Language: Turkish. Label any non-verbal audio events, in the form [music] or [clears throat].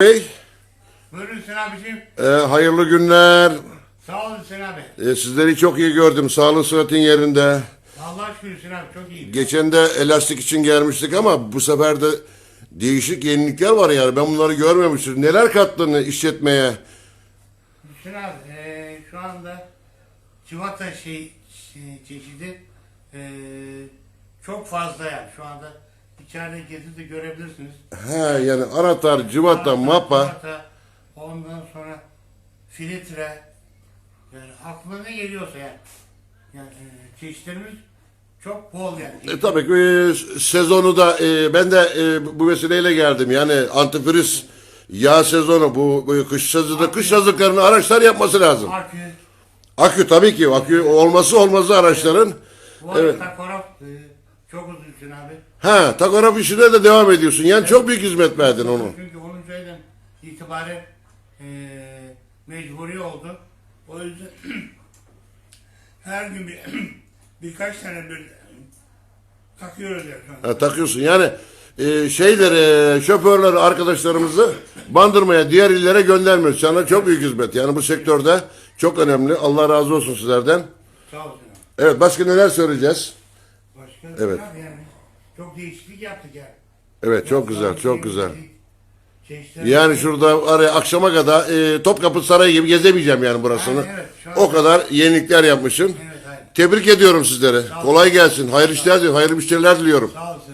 Bey, Buyurun Hüseyin abiciğim. e, hayırlı günler. Sağ olun Hüseyin abi. E, sizleri çok iyi gördüm. Sağlığın sıhhatin yerinde. Allah şükür Hüseyin abi çok iyiyim. Geçen de elastik için gelmiştik ama bu sefer de değişik yenilikler var yani. Ben bunları görmemiştim. Neler kattın işletmeye? Hüseyin abi eee, şu anda civata şey, şey çeşidi eee, çok fazla yani şu anda içeride gezide görebilirsiniz. He yani anahtar, civata, mapa. Civata, ondan sonra filtre yani aklına ne geliyorsa yani. Yani eee, çeşitlerimiz çok bol yani. E, tabii ki e, sezonu da e, ben de e, bu vesileyle geldim. Yani antifriz yağ sezonu bu, bu kış sezonu kış hazırlıklarını araçlar yapması lazım. Akü, Akü tabii ki akü olması olmazı araçların. bu arada Evet. takograf eee, çok uzun abi. Ha takograf işine de devam ediyorsun. Yani çok büyük hizmet verdin onu. Çünkü 10. aydan itibaren eee mecburi oldu. O yüzden [clears throat] her gün bir, [clears throat] birkaç tane bir takıyoruz yani. Ha, takıyorsun yani e, şeyleri şoförleri arkadaşlarımızı bandırmaya diğer illere göndermiyoruz. Sana çok büyük hizmet. Yani bu sektörde çok önemli. Allah razı olsun sizlerden. Sağ olsun. Evet başka neler söyleyeceğiz? Evet. yani çok değişiklik yaptık yani. Evet çok güzel çok güzel. Çeşitler- Yani şurada araya akşama kadar e, Topkapı Sarayı gibi gezemeyeceğim yani burasını. Aynen, evet. Şu an- O kadar yenilikler yapmışsın. Evet aynen. Tebrik ediyorum sizleri. Kolay gelsin. Hayırlı işler diliyorum. Hayırlı müşteriler diliyorum. Sağ olsun.